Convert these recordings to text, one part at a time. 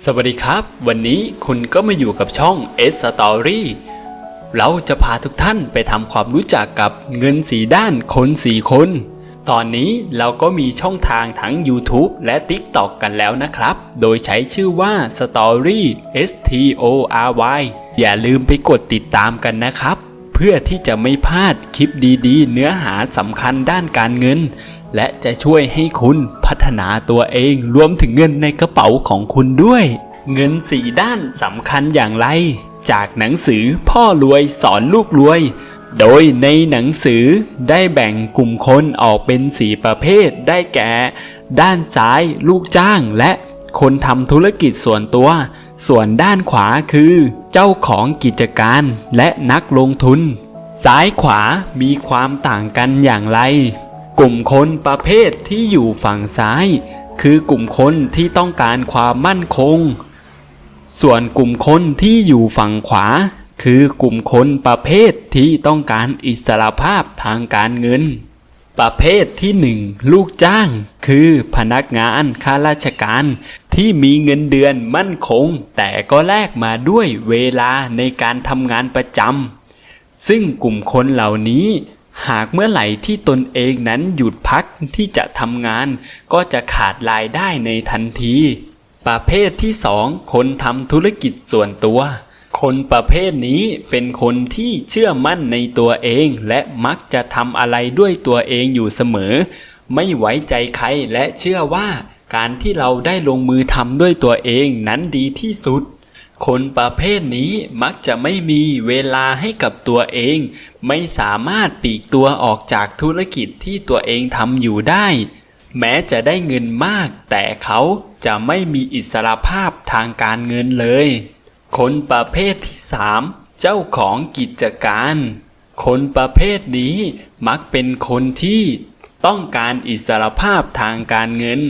สวัสดีครับ วันนี้คุณก็มาอยู่กับช่อง S Story เราจะพาทุกท่านไปทำความรู้จักกับเงินสีด้านคนสี่คน ตอนนี้เราก็มีช่องทางทั้ง YouTube และ TikTok กันแล้วนะครับ โดยใช้ชื่อว่า Story S T O R Y อย่าลืมไปกดติดตามกันนะครับ เพื่อที่จะไม่พลาดคลิปดีๆ เนื้อหาสำคัญด้านการเงิน และจะช่วยให้คุณพัฒนาตัวเองรวมถึงเงินในกระเป๋าของคุณด้วย เงินสี่ด้านสำคัญอย่างไร จากหนังสือพ่อรวยสอนลูกรวย โดยในหนังสือได้แบ่งกลุ่มคนออกเป็นสี่ประเภทได้แก่ ด้านซ้ายลูกจ้างและคนทำธุรกิจส่วนตัว ส่วนด้านขวาคือ เจ้าของกิจการและนักลงทุน ซ้ายขวามีความต่างกันอย่างไร กลุ่มคนประเภทที่อยู่ฝั่งซ้าย คือกลุ่มคนที่ต้องการความมั่นคง ส่วนกลุ่มคนที่อยู่ฝั่งขวา คือกลุ่มคนประเภทที่ต้องการอิสรภาพทางการเงิน ประเภทที่หนึ่งลูกจ้าง คือพนักงานข้าราชการ ที่มีเงินเดือนมั่นคง แต่ก็แลกมาด้วยเวลาในการทำงานประจำซึ่งกลุ่มคนเหล่านี้ หากเมื่อไหร่ที่ตนเองนั้นหยุดพักที่จะทำงาน ก็จะขาดรายได้ในทันที ประเภทที่สองคนทำธุรกิจส่วนตัว คนประเภทนี้เป็นคนที่เชื่อมั่นในตัวเองและมักจะทำอะไรด้วยตัวเองอยู่เสมอ ไม่ไว้ใจใครและเชื่อว่า การที่เราได้ลงมือทำด้วยตัวเองนั้นดีที่สุด คนประเภทนี้มักจะไม่มีเวลาให้กับตัวเอง ไม่สามารถปีกตัวออกจากธุรกิจที่ตัวเองทำอยู่ได้ แม้จะได้เงินมาก แต่เขาจะไม่มีอิสรภาพทางการเงินเลย คนประเภทที่สามเจ้าของกิจการ คนประเภทนี้มักเป็นคนที่ ต้องการอิสรภาพทางการเงิน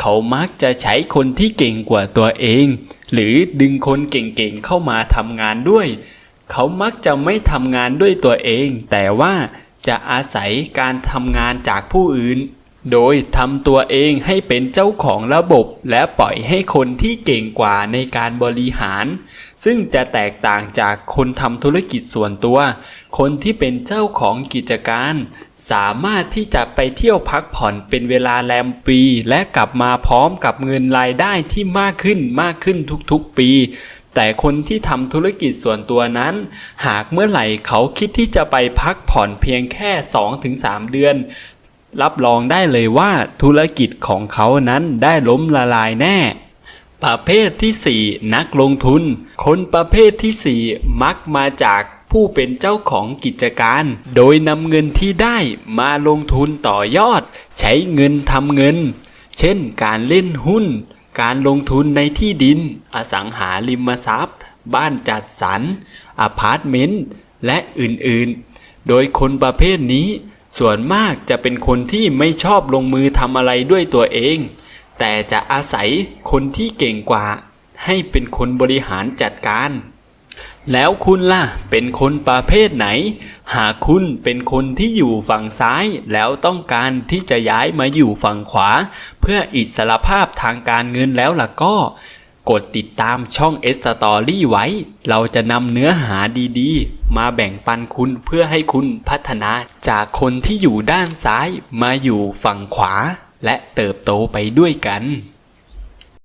เขามักจะใช้คนที่เก่งกว่าตัวเอง หรือดึงคนเก่งๆเข้ามาทำงานด้วย เขามักจะไม่ทำงานด้วยตัวเอง แต่ว่าจะอาศัยการทำงานจากผู้อื่น โดยทำตัวเองให้เป็นเจ้าของระบบและปล่อยให้คนที่เก่งกว่าในการบริหาร ซึ่งจะแตกต่างจากคนทำธุรกิจส่วนตัว คนที่เป็นเจ้าของกิจการ สามารถที่จะไปเที่ยวพักผ่อนเป็นเวลาแรมปี และกลับมาพร้อมกับเงินรายได้ที่มากขึ้นมากขึ้นทุกๆปี แต่คนที่ทำธุรกิจส่วนตัวนั้น หากเมื่อไหร่เขาคิดที่จะไปพักผ่อนเพียงแค่ 2-3 เดือน รับรองได้เลยว่าธุรกิจของเขานั้นได้ล้มละลายแน่ ประเภทที่ 4 นักลงทุน คนประเภทที่ 4 มักมาจากผู้เป็นเจ้าของกิจการ โดยนำเงินที่ได้มาลงทุนต่อยอด ใช้เงินทำเงิน เช่น การเล่นหุ้น การลงทุนในที่ดิน อสังหาริมทรัพย์ บ้านจัดสรรอพาร์ตเมนต์ และอื่นๆ โดยคนประเภทนี้ ส่วนมากจะเป็นคนที่ไม่ชอบลงมือทำอะไรด้วยตัวเอง แต่จะอาศัยคนที่เก่งกว่า ให้เป็นคนบริหารจัดการ แล้วคุณล่ะ เป็นคนประเภทไหน หากคุณเป็นคนที่อยู่ฝั่งซ้าย แล้วต้องการที่จะย้ายมาอยู่ฝั่งขวา เพื่ออิสรภาพทางการเงินแล้วล่ะก็ กดติดตามช่อง S Story ไว้ เราจะนำเนื้อหาดีๆ มาแบ่งปันคุณเพื่อให้คุณพัฒนาจากคนที่อยู่ด้านซ้ายมาอยู่ฝั่งขวา และเติบโตไปด้วยกัน